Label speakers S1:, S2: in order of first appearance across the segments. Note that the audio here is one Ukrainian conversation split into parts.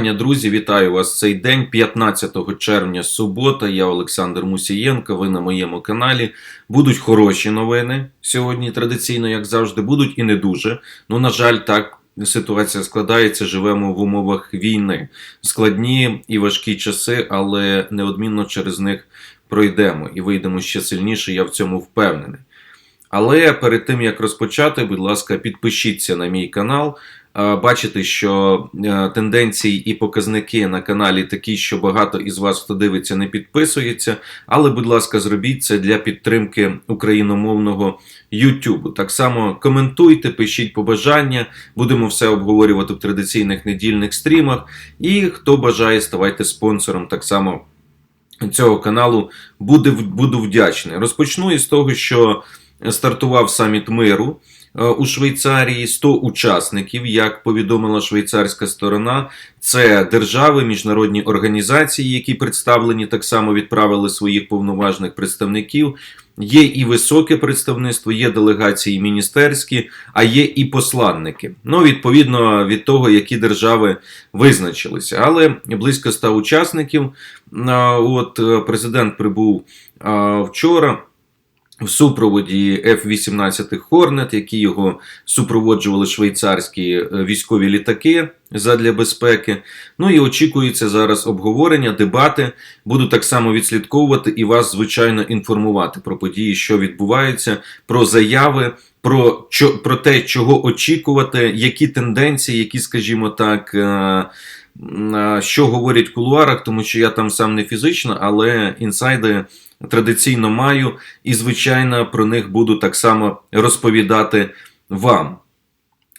S1: Друзі, вітаю вас цей день, 15 червня, субота. Я Олександр Мусієнко. Ви на моєму каналі. Будуть хороші новини сьогодні. Традиційно, як завжди, будуть і не дуже. Ну, на жаль, так ситуація складається. Живемо в умовах війни. Складні і важкі часи, але неодмінно через них пройдемо і вийдемо ще сильніше. Я в цьому впевнений. Але перед тим як розпочати, будь ласка, підпишіться на мій канал. Е, Бачите, що е, тенденції і показники на каналі такі, що багато із вас, хто дивиться, не підписується. Але, будь ласка, зробіть це для підтримки україномовного YouTube. Так само коментуйте, пишіть побажання. Будемо все обговорювати в традиційних недільних стрімах. І хто бажає, ставайте спонсором так само цього каналу. Буде, буду вдячний. Розпочну із того, що стартував саміт миру. Е, У Швейцарії 100 учасників, як повідомила швейцарська сторона, це держави, міжнародні організації, які представлені так само відправили своїх повноважних представників. Є і високе представництво, є делегації міністерські, а є і посланники. Ну, відповідно від того, які держави визначилися. Але близько 100 учасників. От е, президент прибув вчора. В супроводі F-18 Hornet, які його супроводжували швейцарські е, військові літаки задля безпеки. Ну і очікується зараз обговорення, дебати. Буду так само відслідковувати і вас, звичайно, інформувати про події, що відбуваються, про заяви, про, про те, чого очікувати, які тенденції, які, скажімо так. е, Що говорять в кулуарах, тому що я там сам не фізично, але інсайди традиційно маю, і, звичайно, про них буду так само розповідати вам.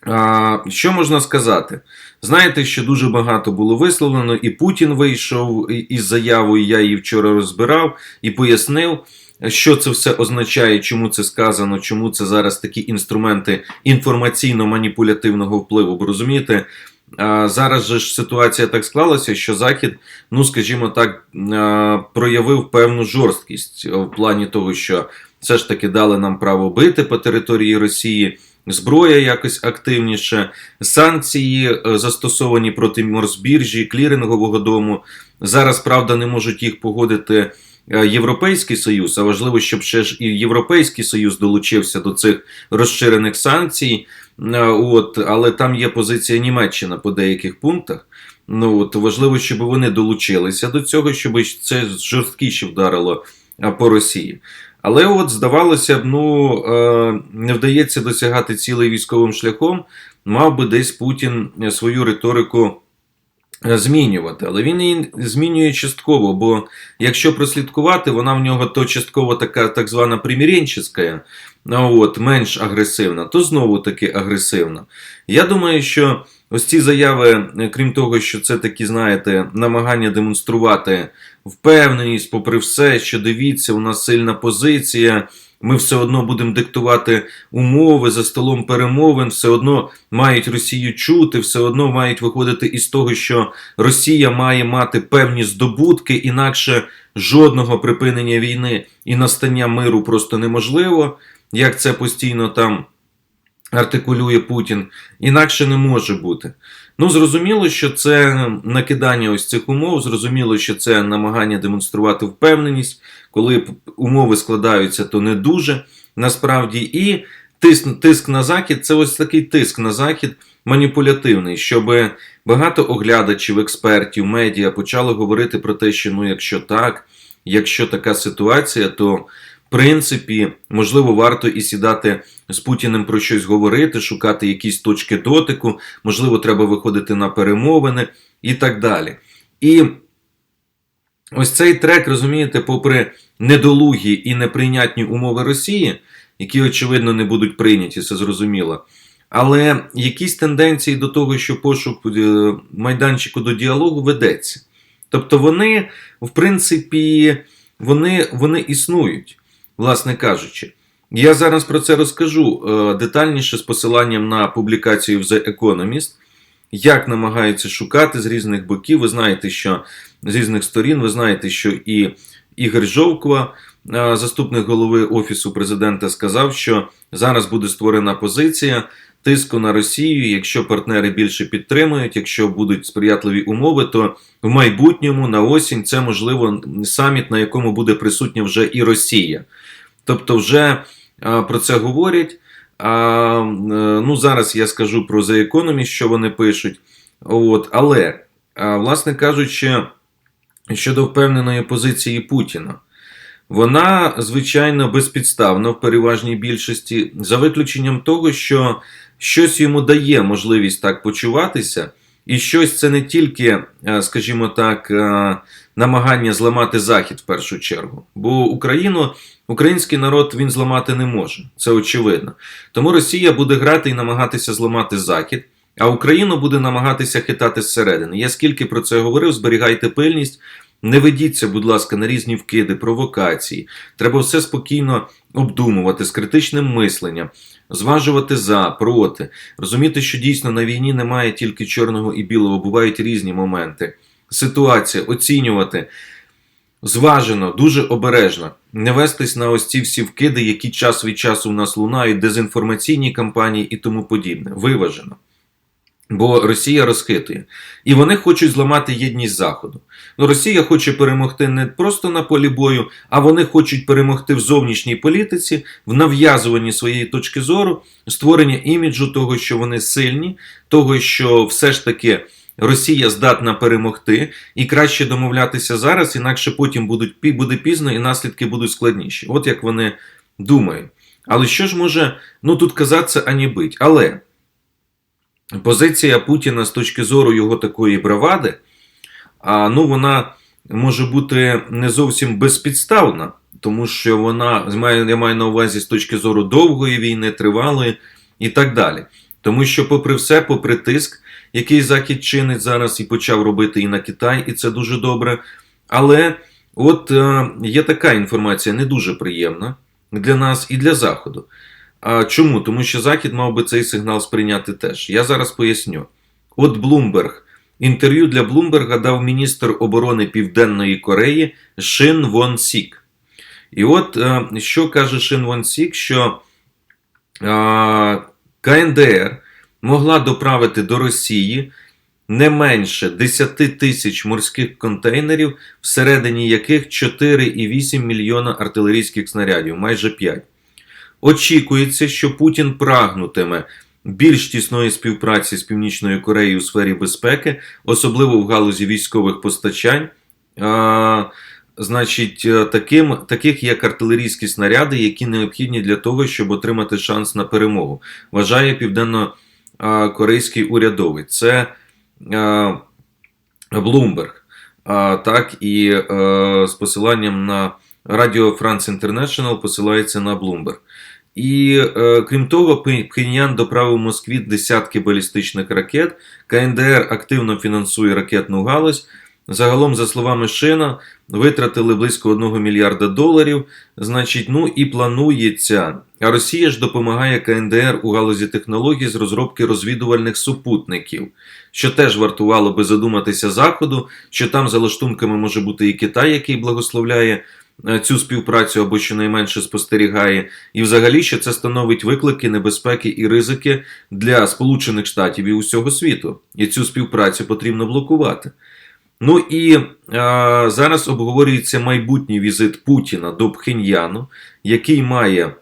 S1: А, Що можна сказати? Знаєте, що дуже багато було висловлено, і Путін вийшов із заявою, я її вчора розбирав і пояснив, що це все означає, чому це сказано, чому це зараз такі інструменти інформаційно-маніпулятивного впливу. Бо розумієте, зараз же ж ситуація так склалася, що Захід, ну скажімо так, проявив певну жорсткість в плані того, що все ж таки дали нам право бити по території Росії. Зброя якось активніше, санкції е, застосовані проти Морзбіржі, клірингового дому. Зараз, правда, не можуть їх погодити е, Європейський Союз, а важливо, щоб ще ж і Європейський Союз долучився до цих розширених санкцій. Е, От, але там є позиція Німеччина по деяких пунктах. Ну от важливо, щоб вони долучилися до цього, щоб це жорсткіше вдарило е, по Росії. Але от здавалося б, ну е, не вдається досягати цілий військовим шляхом, мав би десь Путін свою риторику змінювати. Але він її змінює частково, бо якщо прослідкувати, вона в нього то частково така так звана приміренческа, от, менш агресивна, то знову таки агресивна. Я думаю, що ось ці заяви, е, крім того, що це такі, знаєте, намагання демонструвати впевненість, попри все, що дивіться, у нас сильна позиція. Ми все одно будемо диктувати умови за столом перемовин, все одно мають Росію чути, все одно мають виходити із того, що Росія має мати певні здобутки, інакше жодного припинення війни і настання миру просто неможливо, як це постійно там артикулює Путін. Інакше не може бути. Ну, зрозуміло, що це накидання ось цих умов, зрозуміло, що це намагання демонструвати впевненість, коли умови складаються, то не дуже насправді. І тиск, тиск на захід це ось такий тиск на захід маніпулятивний, щоб багато оглядачів, експертів, медіа почали говорити про те, що ну, якщо так, якщо така ситуація, то принципі, можливо, варто і сідати з Путіним про щось говорити, шукати якісь точки дотику, можливо, треба виходити на перемовини і так далі. І ось цей трек, розумієте, попри недолугі і неприйнятні умови Росії, які, очевидно, не будуть прийняті, це зрозуміло. Але якісь тенденції до того, що пошук е, майданчику до діалогу ведеться. Тобто вони, в принципі, вони, вони існують, власне кажучи. Я зараз про це розкажу е, детальніше з посиланням на публікацію в The Economist, як намагаються шукати з різних боків. Ви знаєте, що з різних сторін, ви знаєте, що і Ігор Жовква, е, заступник голови Офісу президента, сказав, що зараз буде створена позиція тиску на Росію. Якщо партнери більше підтримують, якщо будуть сприятливі умови, то в майбутньому на осінь це можливо саміт, на якому буде присутня вже і Росія. Тобто, вже а, про це говорять. А, е, ну, зараз я скажу про The Economist, що вони пишуть. От, але, а, власне кажучи, щодо впевненої позиції Путіна. Вона, звичайно, безпідставна в переважній більшості, за виключенням того, що щось йому дає можливість так почуватися, і щось це не тільки, е, скажімо так, е, намагання зламати Захід в першу чергу. Бо Україну, український народ він зламати не може, це очевидно. Тому Росія буде грати і намагатися зламати Захід. А Україну буде намагатися хитати зсередини. Я скільки про це говорив, зберігайте пильність. Не ведіться, будь ласка, на різні вкиди, провокації. Треба все спокійно обдумувати з критичним мисленням, зважувати за, проти, розуміти, що дійсно на війні немає тільки чорного і білого, бувають різні моменти. Ситуація, оцінювати зважено, дуже обережно, не вестись на ось ці всі вкиди, які час від часу в нас лунають, дезінформаційні кампанії і тому подібне. Виважено. Бо Росія розхитує. І вони хочуть зламати єдність Заходу. Ну, Росія хоче перемогти не просто на полі бою, а вони хочуть перемогти в зовнішній політиці, в нав'язуванні своєї точки зору, створення іміджу того, що вони сильні, того, що все ж таки Росія здатна перемогти, і краще домовлятися зараз, інакше потім будуть, буде пізно і наслідки будуть складніші. От як вони думають. Але що ж може ну тут казатися, ані бить? Але. Позиція Путіна з точки зору його такої бравади, ну, вона може бути не зовсім безпідставна, тому що вона я маю на увазі з точки зору довгої війни, тривалої і так далі. Тому що, попри все, попри тиск, який Захід чинить зараз і почав робити і на Китай, і це дуже добре. Але от е, є така інформація не дуже приємна для нас і для Заходу. А чому? Тому що Захід мав би цей сигнал сприйняти теж. Я зараз поясню. От Блумберг. Інтерв'ю для Блумберга дав міністр оборони Південної Кореї Шин Вон Сік. І от е, що каже Шин Вон Сік, що е, КНДР могла доправити до Росії не менше 10 тисяч морських контейнерів, всередині яких 4,8 мільйона артилерійських снарядів, майже 5. Очікується, що Путін прагнутиме більш тісної співпраці з Північною Кореєю у сфері безпеки, особливо в галузі військових постачань. А, Значить, таким, таких як артилерійські снаряди, які необхідні для того, щоб отримати шанс на перемогу, вважає південно-корейський урядовий. Це Блумберг. А, Так і з посиланням на Радіо Франц Інтернешнл посилається на Блумберг. І е, крім того, Пхеньян доправив Москві десятки балістичних ракет. КНДР активно фінансує ракетну галузь. Загалом, за словами Шина, витратили близько 1 мільярда доларів. Значить, ну і планується. А Росія ж допомагає КНДР у галузі технологій з розробки розвідувальних супутників, що теж вартувало би задуматися Заходу, що там за лаштунками може бути і Китай, який благословляє цю співпрацю або щонайменше спостерігає, і взагалі що це становить виклики, небезпеки і ризики для Сполучених Штатів і усього світу. І цю співпрацю потрібно блокувати. Ну і е, зараз обговорюється майбутній візит Путіна до Пхеньяну, який має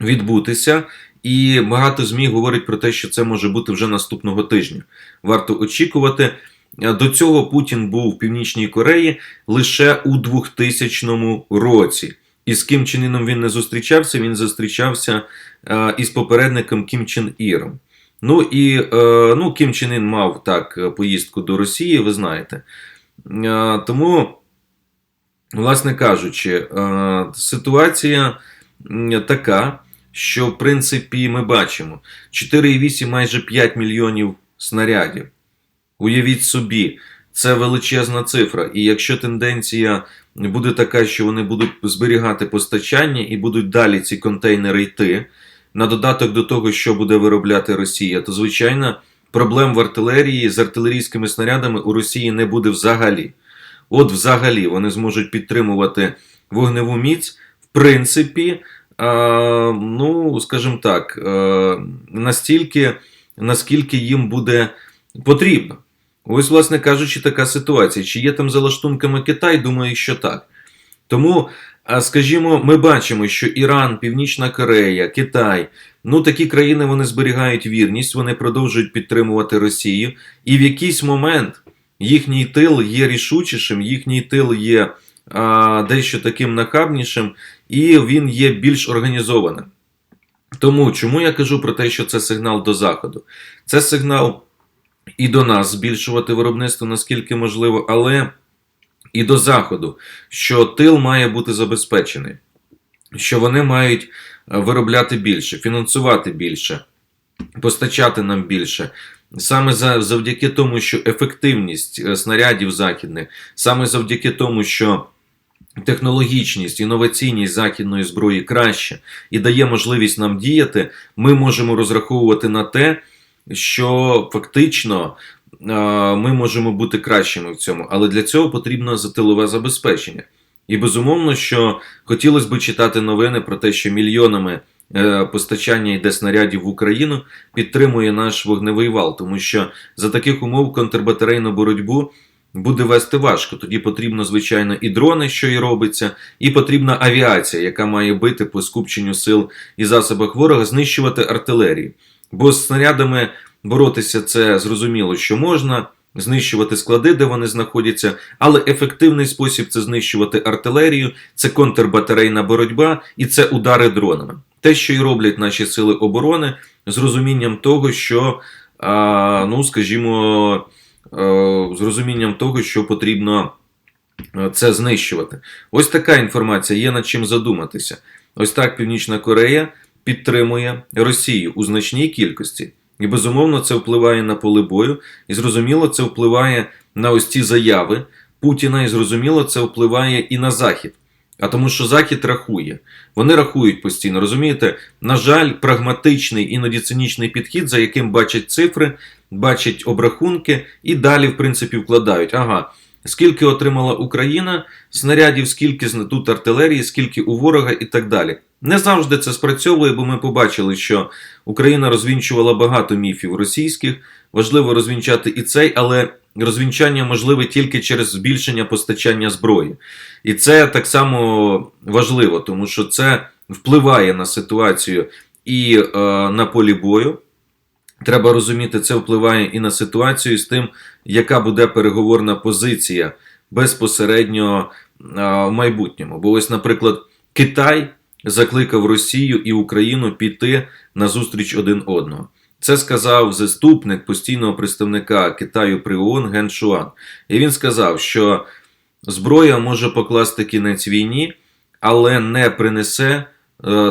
S1: відбутися. І багато ЗМІ говорять про те, що це може бути вже наступного тижня. Варто очікувати. До цього Путін був в Північній Кореї лише у 2000 році. І з Ким Чен Іном він не зустрічався, він зустрічався е, із попередником Кім Чен Іром. Ну і е, ну, Кім Чен Ін мав так поїздку до Росії, ви знаєте. Е, тому, власне кажучи, е, ситуація така, що в принципі ми бачимо 4,8 майже 5 мільйонів снарядів. Уявіть собі, це величезна цифра. І якщо тенденція буде така, що вони будуть зберігати постачання і будуть далі ці контейнери йти, на додаток до того, що буде виробляти Росія, то звичайно проблем в артилерії з артилерійськими снарядами у Росії не буде взагалі. От, взагалі, вони зможуть підтримувати вогневу міць, в принципі, ну, скажімо так, настільки, наскільки їм буде потрібно. Ось, власне кажучи, така ситуація. Чи є там за лаштунками Китай? Думаю, що так. Тому, скажімо, ми бачимо, що Іран, Північна Корея, Китай, ну такі країни вони зберігають вірність, вони продовжують підтримувати Росію, і в якийсь момент їхній тил є рішучішим, їхній тил є а, дещо таким нахабнішим, і він є більш організованим. Тому чому я кажу про те, що це сигнал до Заходу? Це сигнал і до нас збільшувати виробництво наскільки можливо, але і до Заходу, що тил має бути забезпечений, що вони мають е, виробляти більше, фінансувати більше, постачати нам більше. Саме завдяки тому, що ефективність е, снарядів західних, саме завдяки тому, що технологічність, інноваційність західної зброї краще і дає можливість нам діяти, ми можемо розраховувати на те, що фактично е, ми можемо бути кращими в цьому, але для цього потрібно тилове забезпечення. І безумовно, що хотілося б читати новини про те, що мільйонами е, постачання йде снарядів в Україну підтримує наш вогневий вал, тому що за таких умов контрбатарейну боротьбу буде вести важко. Тоді потрібно, звичайно, і дрони, що і робиться, і потрібна авіація, яка має бити по скупченню сил і засобах ворога, знищувати артилерію. Бо з снарядами боротися це зрозуміло, що можна. Знищувати склади, де вони знаходяться, але ефективний спосіб це знищувати артилерію, це контрбатарейна боротьба і це удари дронами. Те, що і роблять наші сили оборони, з розумінням того, що, ну скажімо, е, з розумінням того, що потрібно е, це знищувати. Ось така інформація, є над чим задуматися. Ось так Північна Корея підтримує Росію у значній кількості. І безумовно це впливає на поле бою, і зрозуміло, це впливає на ось ці заяви Путіна, і зрозуміло, це впливає і на Захід. А тому, що Захід рахує. Вони рахують постійно. Розумієте, на жаль, прагматичний, іноді цинічний підхід, за яким бачать цифри, бачать обрахунки і далі, в принципі, вкладають. Ага, скільки отримала Україна снарядів, скільки тут артилерії, скільки у ворога і так далі. Не завжди це спрацьовує, бо ми побачили, що Україна розвінчувала багато міфів російських. Важливо розвінчати і цей, але розвінчання можливе тільки через збільшення постачання зброї. І це так само важливо, тому що це впливає на ситуацію і е, на полі бою. Треба розуміти, це впливає і на ситуацію з тим, яка буде переговорна позиція безпосередньо е, в майбутньому. Бо ось, наприклад, Китай закликав Росію і Україну піти на зустріч один одного. Це сказав заступник постійного представника Китаю при ООН Ген Шуан. І він сказав, що зброя може покласти кінець війні, але не принесе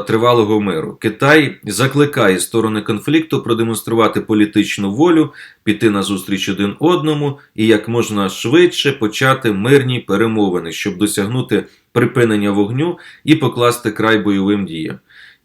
S1: тривалого миру. Китай закликає сторони конфлікту продемонструвати політичну волю, піти на зустріч один одному і як можна швидше почати мирні перемовини, щоб досягнути припинення вогню і покласти край бойовим діям.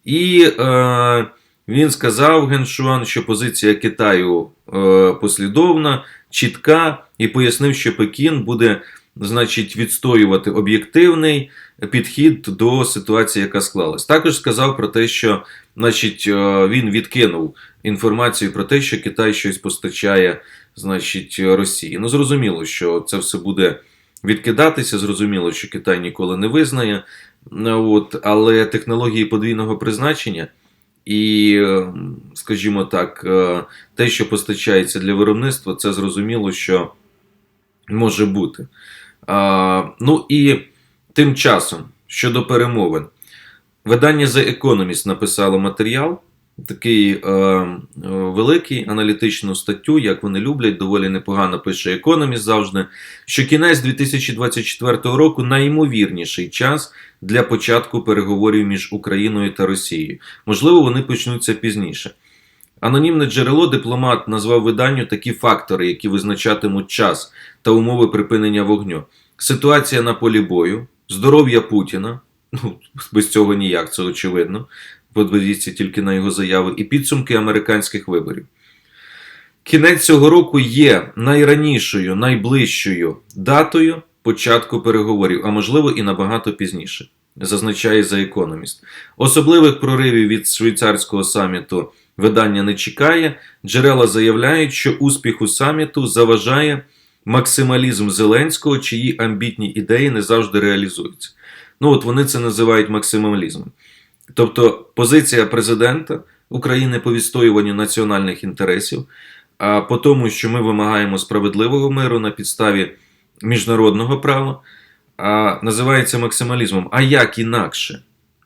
S1: І е, він сказав Геншуан, що позиція Китаю е, послідовна, чітка, і пояснив, що Пекін буде, значить, відстоювати об'єктивний підхід до ситуації, яка склалась. Також сказав про те, що значить, е, він відкинув інформацію про те, що Китай щось постачає, значить, Росії. Ну, зрозуміло, що це все буде відкидатися. Зрозуміло, що Китай ніколи не визнає. Ну, От, але технології подвійного призначення і, е, скажімо так, е, те, що постачається для виробництва, це зрозуміло, що може бути. Ну і тим часом щодо перемовин, видання The Economist написало матеріал, такий е, е, великий аналітичну статтю, як вони люблять, доволі непогано пише Economist завжди, що кінець 2024 року найімовірніший час для початку переговорів між Україною та Росією. Можливо, вони почнуться пізніше. Анонімне джерело дипломат назвав виданню такі фактори, які визначатимуть час та умови припинення вогню. Ситуація на полі бою, здоров'я Путіна, ну без цього ніяк, це очевидно. Подивіться тільки на його заяви, і підсумки американських виборів. Кінець цього року є найранішою, найближчою датою початку переговорів, а можливо і набагато пізніше. зазначає за економіст. Особливих проривів від швейцарського саміту видання не чекає. Джерела заявляють, що успіху саміту заважає максималізм Зеленського, чиї амбітні ідеї не завжди реалізуються. Ну от вони це називають максималізмом. Тобто позиція президента України по відстоюванню національних інтересів, а по тому, що ми вимагаємо справедливого миру на підставі міжнародного права, а, називається максималізмом. А як інакше?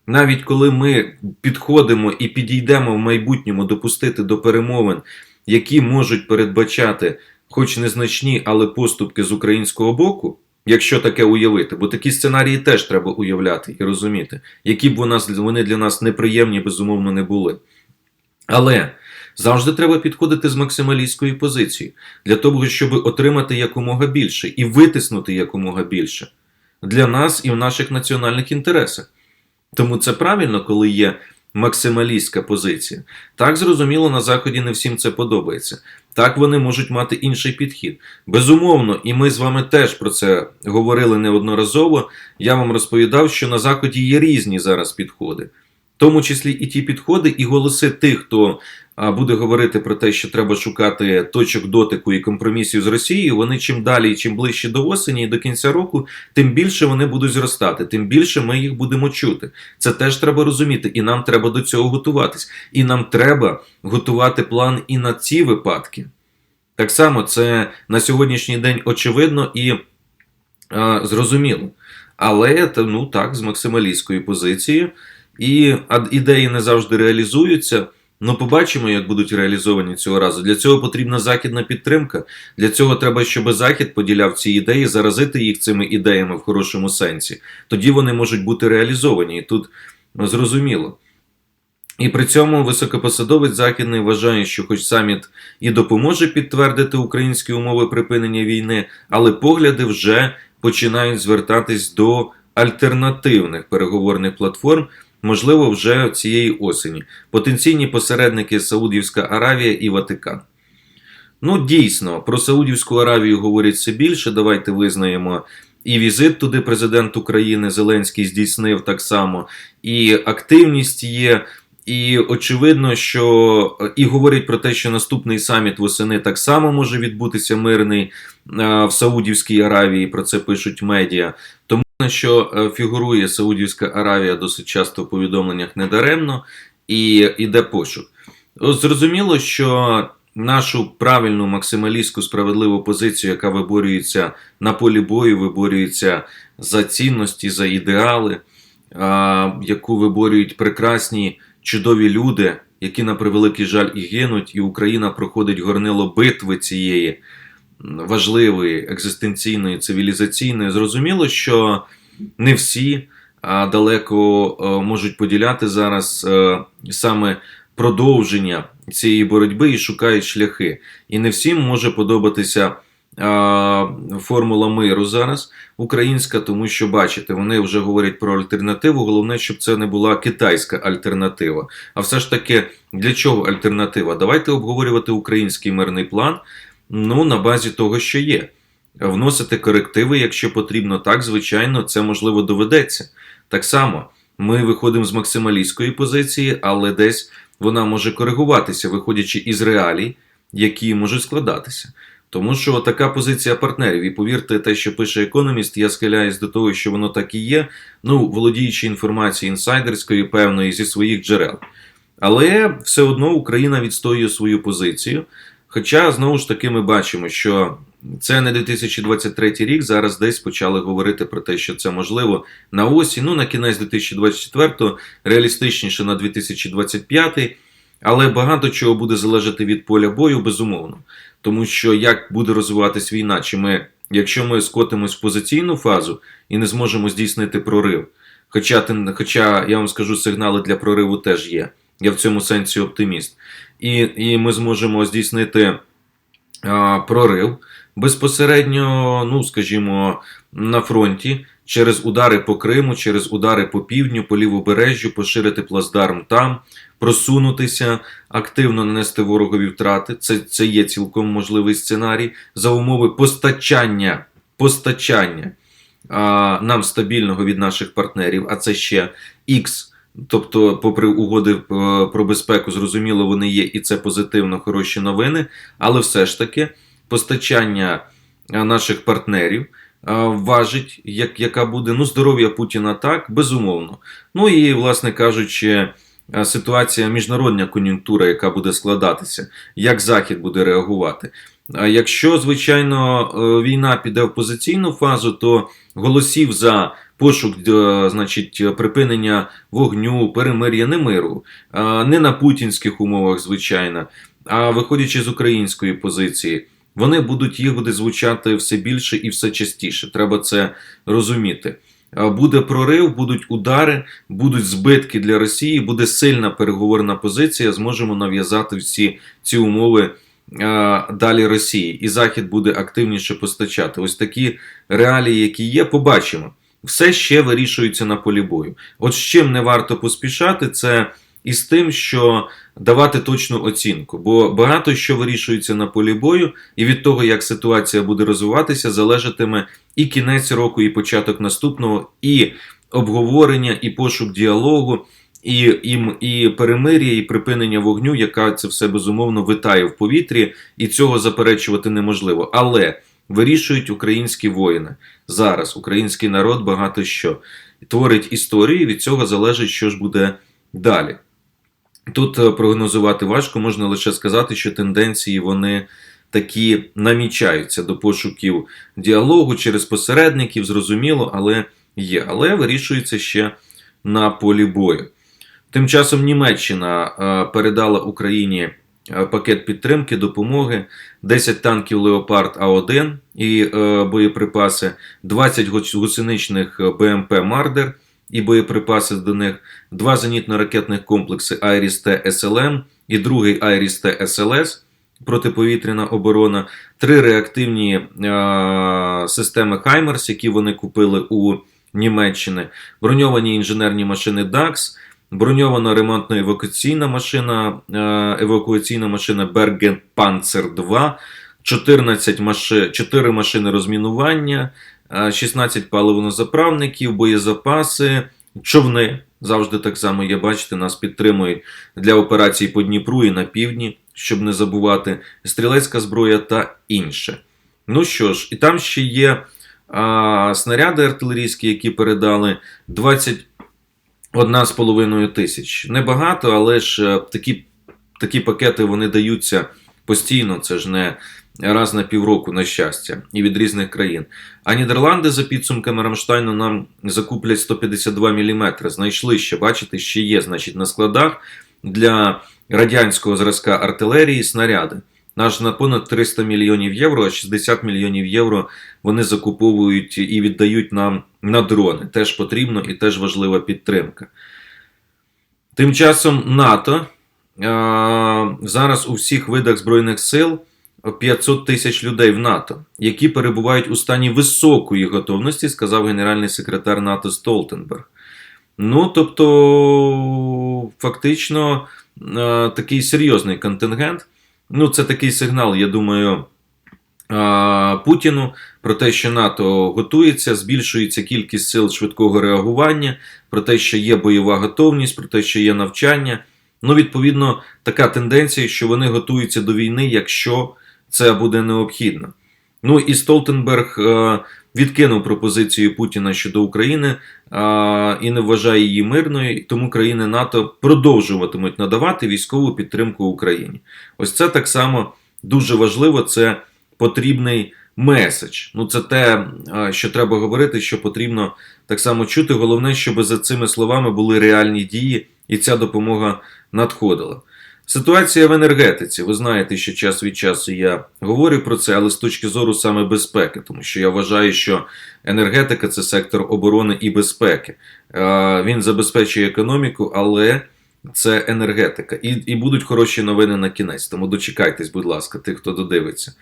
S1: Навіть коли ми підходимо і підійдемо в майбутньому допустити до перемовин, які можуть передбачати, хоч незначні, але поступки з українського боку, якщо таке уявити, бо такі сценарії теж треба уявляти і розуміти, які б у нас, вони для нас неприємні, безумовно, не були. Але завжди треба підходити з максималістської позиції для того, щоб отримати якомога більше і витиснути якомога більше для нас і в наших національних інтересах. Тому це правильно, коли є максималістська позиція. Так зрозуміло, на Заході не всім це подобається. Так вони можуть мати інший підхід. Безумовно, і ми з вами теж про це говорили неодноразово. Я вам розповідав, що на Заході є різні зараз підходи. В тому числі і ті підходи, і голоси тих, хто буде говорити про те, що треба шукати точок дотику і компромісів з Росією, вони чим далі чим ближче до осені і до кінця року, тим більше вони будуть зростати, тим більше ми їх будемо чути. Це теж треба розуміти, і нам треба до цього готуватись. І нам треба готувати план і на ці випадки. Так само це на сьогоднішній день очевидно і а, зрозуміло. Але ну так, з максималістської позиції, і а, ідеї не завжди реалізуються. Ну, побачимо, як будуть реалізовані цього разу. Для цього потрібна західна підтримка. Для цього треба, щоб Захід поділяв ці ідеї, заразити їх цими ідеями в хорошому сенсі. Тоді вони можуть бути реалізовані. І тут зрозуміло. І при цьому високопосадовець західний вважає, що хоч саміт і допоможе підтвердити українські умови припинення війни, але погляди вже починають звертатись до альтернативних переговорних платформ, можливо, вже цієї осені. Потенційні посередники Саудівська Аравія і Ватикан. Ну, дійсно, про Саудівську Аравію говорять все більше. Давайте визнаємо. І візит туди президент України Зеленський здійснив так само, і активність є. І очевидно, що і говорять про те, що наступний саміт восени так само може відбутися мирний в Саудівській Аравії. Про це пишуть медіа. Тому що е, фігурує Саудівська Аравія досить часто в повідомленнях недаремно і йде пошук. Зрозуміло, що нашу правильну максималістську справедливу позицію, яка виборюється на полі бою, виборюється за цінності, за ідеали, яку виборюють прекрасні чудові люди, які на превеликий жаль і гинуть, і Україна проходить горнило битви цієї важливої, екзистенційної, цивілізаційної. Зрозуміло, що не всі далеко можуть поділяти зараз саме продовження цієї боротьби і шукають шляхи. І не всім може подобатися. Формула миру зараз українська, тому що бачите, вони вже говорять про альтернативу. Головне, щоб це не була китайська альтернатива. А все ж таки, для чого альтернатива? Давайте обговорювати український мирний план ну, на базі того, що є. Вносити корективи, якщо потрібно, так, звичайно, це можливо доведеться. Так само, ми виходимо з максималістської позиції, але десь вона може коригуватися, виходячи із реалій, які можуть складатися. Тому що така позиція партнерів, і повірте, те, що пише економіст, я схиляюсь до того, що воно так і є, ну, володіючи інформацією інсайдерською, певною зі своїх джерел. Але все одно Україна відстоює свою позицію. Хоча, знову ж таки, ми бачимо, що це не 2023 рік. Зараз десь почали говорити про те, що це можливо на осінь, ну на кінець 2024, реалістичніше на 2025. Але багато чого буде залежати від поля бою, безумовно. Тому що як буде розвиватись війна, чи ми, якщо ми скотимось в позиційну фазу і не зможемо здійснити прорив. Хоча хоча я вам скажу, сигнали для прориву теж є. Я в цьому сенсі оптиміст. І і ми зможемо здійснити а, прорив безпосередньо, ну скажімо, на фронті через удари по Криму, через удари по півдню, по лівобережжю, поширити плацдарм там, просунутися, активно нанести ворогові втрати. Це, Це є цілком можливий сценарій за умови постачання, постачання а, нам стабільного від наших партнерів, а це ще X. Тобто, попри угоди е, про безпеку, зрозуміло, вони є, і це позитивно хороші новини. Але все ж таки, постачання е, наших партнерів е, важить, як, яка буде ну, здоров'я Путіна так, безумовно. Ну і, власне кажучи, ситуація міжнародна кон'юнктура, яка буде складатися, як Захід буде реагувати. Якщо, звичайно, е, війна піде в позиційну фазу, то голосів за пошук, е, значить, припинення вогню, перемир'я, не миру, не на путінських умовах, звичайно, а виходячи з української позиції, вони будуть їх буде звучати все більше і все частіше. Треба це розуміти. Буде прорив, будуть удари, будуть збитки для Росії, буде сильна переговорна позиція. Зможемо нав'язати всі ці умови далі Росії, і Захід буде активніше постачати. Ось такі реалії, які є, побачимо. Все ще вирішується на полі бою. От з чим не варто поспішати, це із тим, що давати точну оцінку. Бо багато що вирішується на полі бою, і від того, як ситуація буде розвиватися, залежатиме і кінець року, і початок наступного, і обговорення, і пошук діалогу. І, і, і перемир'я, і припинення вогню, яка це все безумовно витає в повітрі, і цього заперечувати неможливо. Але вирішують українські воїни. Зараз український народ багато що творить історію, від цього залежить, що ж буде далі. Тут е, прогнозувати важко, можна лише сказати, що тенденції вони такі намічаються до пошуків діалогу через посередників, зрозуміло, але є. Але вирішується ще на полі бою. Тим часом Німеччина е, передала Україні е, пакет підтримки, допомоги, 10 танків Леопард А1 і е, боєприпаси, 20 гусеничних БМП Мардер і боєприпаси до них, два зенітно-ракетних комплекси Айріс-Т СЛМ і другий Айріс-Т СЛС. Протиповітряна оборона, три реактивні е, системи Хаймерс, які вони купили у Німеччини, броньовані інженерні машини DAX, броньована ремонтно-евакуаційна машина, е, евакуаційна машина Bergen Panzer 2, 14 маши, 4 машини розмінування, е, 16 паливонозаправників, боєзапаси, човни. Завжди так само є, бачите, нас підтримують для операцій по Дніпру і на півдні, щоб не забувати, стрілецька зброя та інше. Ну що ж, і там ще є а, снаряди артилерійські, які передали 21,5 тисяч. Небагато, але ж е, такі, такі пакети вони даються постійно, це ж не раз на півроку, на щастя, і від різних країн. А Нідерланди за підсумками Рамштайну нам закуплять 152 мм. Знайшли ще, бачите, ще є, значить, на складах для радянського зразка артилерії снаряди. Наш на понад 300 мільйонів євро, а 60 мільйонів євро вони закуповують і віддають нам на дрони. Теж потрібно і теж важлива підтримка. Тим часом НАТО зараз у всіх видах Збройних сил 500 тисяч людей в НАТО, які перебувають у стані високої готовності, сказав генеральний секретар НАТО Столтенберг. Ну, тобто, фактично, такий серйозний контингент. Ну, це такий сигнал, я думаю, Путіну про те, що НАТО готується, збільшується кількість сил швидкого реагування, про те, що є бойова готовність, про те, що є навчання. Ну, відповідно, така тенденція, що вони готуються до війни, якщо це буде необхідно. Ну і Столтенберг е, відкинув пропозицію Путіна щодо України е, і не вважає її мирною, тому країни НАТО продовжуватимуть надавати військову підтримку Україні. Ось це так само дуже важливо. Це потрібний меседж. Ну, це те, що треба говорити, що потрібно так само чути. Головне, щоб за цими словами були реальні дії, і ця допомога надходила. Ситуація в енергетиці. Ви знаєте, що час від часу я говорю про це, але з точки зору саме безпеки, тому що я вважаю, що енергетика це сектор оборони і безпеки. Він забезпечує економіку, але це енергетика. І, і будуть хороші новини на кінець. Тому дочекайтесь, будь ласка, тих, хто додивиться.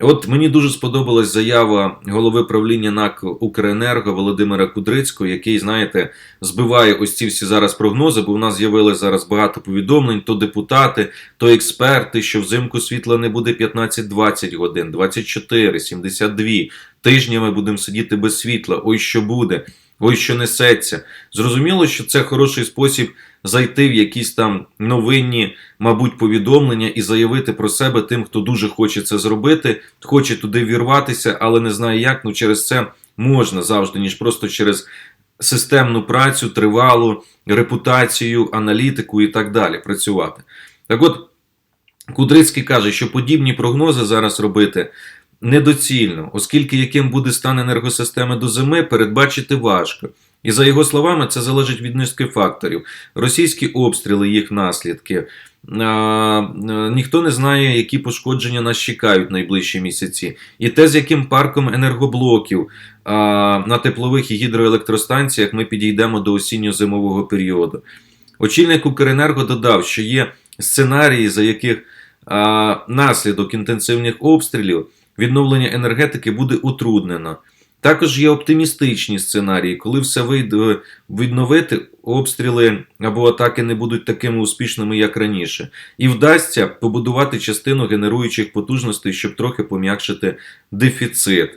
S1: От мені дуже сподобалась заява голови правління НАК Укренерго Володимира Кудрицького, який, знаєте, збиває ось ці всі зараз прогнози, бо в нас з'явилося зараз багато повідомлень: то депутати, то експерти, що взимку світла не буде 15-20 годин, 24, 72, тижнями будемо сидіти без світла. Ой, що буде, ой, що несеться. Зрозуміло, що це хороший спосіб зайти в якісь там новинні, мабуть, повідомлення і заявити про себе тим, хто дуже хоче це зробити, хоче туди вірватися, але не знає як. Ну через це можна завжди, ніж просто через системну працю, тривалу репутацію, аналітику і так далі працювати. Так от, Кудрицький каже, що подібні прогнози зараз робити недоцільно, оскільки яким буде стан енергосистеми до зими, передбачити важко. І за його словами, це залежить від низки факторів: російські обстріли, їх наслідки. А, ніхто не знає, які пошкодження нас чекають найближчі місяці, і те, з яким парком енергоблоків на теплових і гідроелектростанціях ми підійдемо до осінньо-зимового періоду. Очільник Укренерго додав, що є сценарії, за яких наслідок інтенсивних обстрілів відновлення енергетики буде утруднено. Також є оптимістичні сценарії, коли все вийде відновити, обстріли або атаки не будуть такими успішними, як раніше, і вдасться побудувати частину генеруючих потужностей, щоб трохи пом'якшити дефіцит.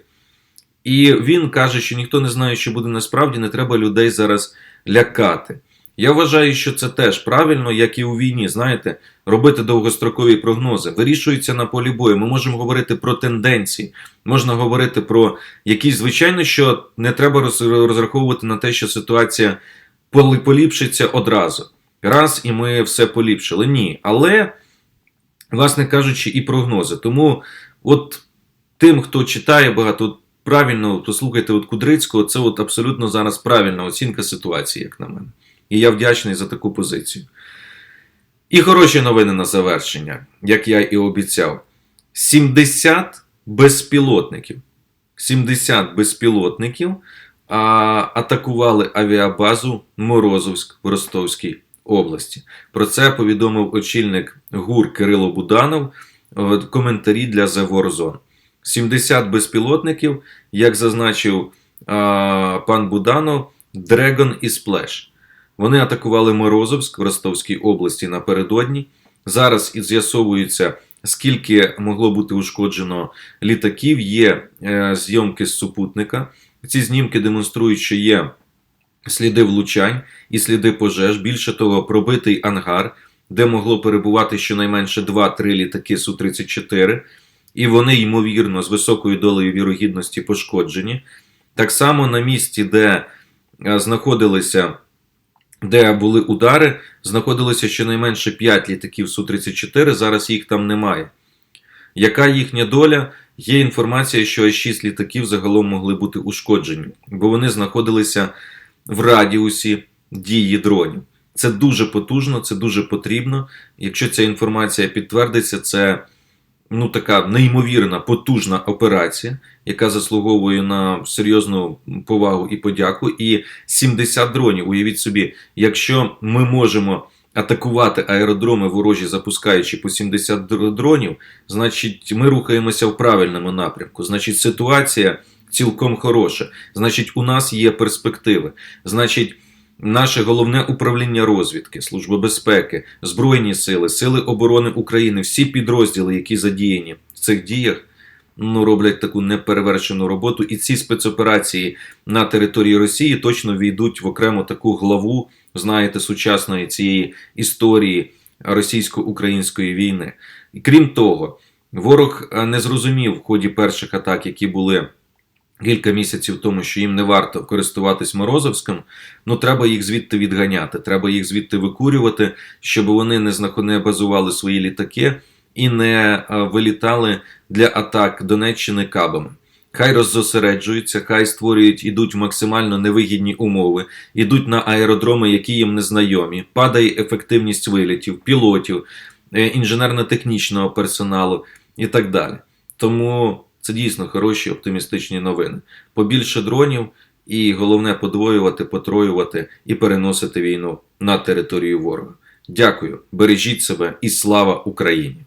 S1: І він каже, що ніхто не знає, що буде насправді, не треба людей зараз лякати. Я вважаю, що це теж правильно, як і у війні, знаєте, робити довгострокові прогнози. Вирішується на полі бою. Ми можемо говорити про тенденції, можна говорити про якісь, звичайно, що не треба розраховувати на те, що ситуація поліпшиться одразу. Раз, і ми все поліпшили. Ні. Але, власне кажучи, і прогнози. Тому, от тим, хто читає багато, правильно послухайте от Кудрицького, це от абсолютно зараз правильна оцінка ситуації, як на мене. І я вдячний за таку позицію. І хороші новини на завершення, як я і обіцяв. 70 безпілотників. 70 безпілотників а, атакували авіабазу Морозовськ в Ростовській області. Про це повідомив очільник ГУР Кирило Буданов в коментарі для The Warzone. 70 безпілотників, як зазначив а, пан Буданов, Dragon і Splash. Вони атакували Морозовськ в Ростовській області напередодні. Зараз і з'ясовується, скільки могло бути ушкоджено літаків. Є е, зйомки з супутника. Ці знімки демонструють, що є сліди влучань і сліди пожеж. Більше того, пробитий ангар, де могло перебувати щонайменше 2-3 літаки Су-34, і вони, ймовірно, з високою долею вірогідності пошкоджені. Так само на місці, де е, знаходилися де були удари, знаходилося щонайменше 5 літаків Су-34, зараз їх там немає. Яка їхня доля? Є інформація, що аж 6 літаків загалом могли бути ушкоджені, бо вони знаходилися в радіусі дії дронів. Це дуже потужно, це дуже потрібно. Якщо ця інформація підтвердиться, це ну, така неймовірна, потужна операція, яка заслуговує на серйозну повагу і подяку. І 70 дронів. Уявіть собі, якщо ми можемо атакувати аеродроми ворожі, запускаючи по 70 дронів, значить ми рухаємося в правильному напрямку. Значить, ситуація цілком хороша. Значить, у нас є перспективи. Значить. Наше головне управління розвідки, Служба безпеки, Збройні сили, Сили оборони України, всі підрозділи, які задіяні в цих діях, ну, роблять таку неперевершену роботу. І ці спецоперації на території Росії точно війдуть в окрему таку главу, знаєте, сучасної цієї історії російсько-української війни. І крім того, ворог е, не зрозумів в ході перших атак, які були. Кілька місяців тому, що їм не варто користуватись Морозовським, ну треба їх звідти відганяти, треба їх звідти викурювати, щоб вони не не базували свої літаки і не е, вилітали для атак Донеччини кабами. Хай роззосереджуються, хай створюють, ідуть в максимально невигідні умови, ідуть на аеродроми, які їм незнайомі, падає ефективність вилітів, пілотів, е, інженерно-технічного персоналу і так далі. Тому це дійсно хороші оптимістичні новини. Побільше дронів, і головне подвоювати, потроювати і переносити війну на територію ворога. Дякую, бережіть себе і слава Україні!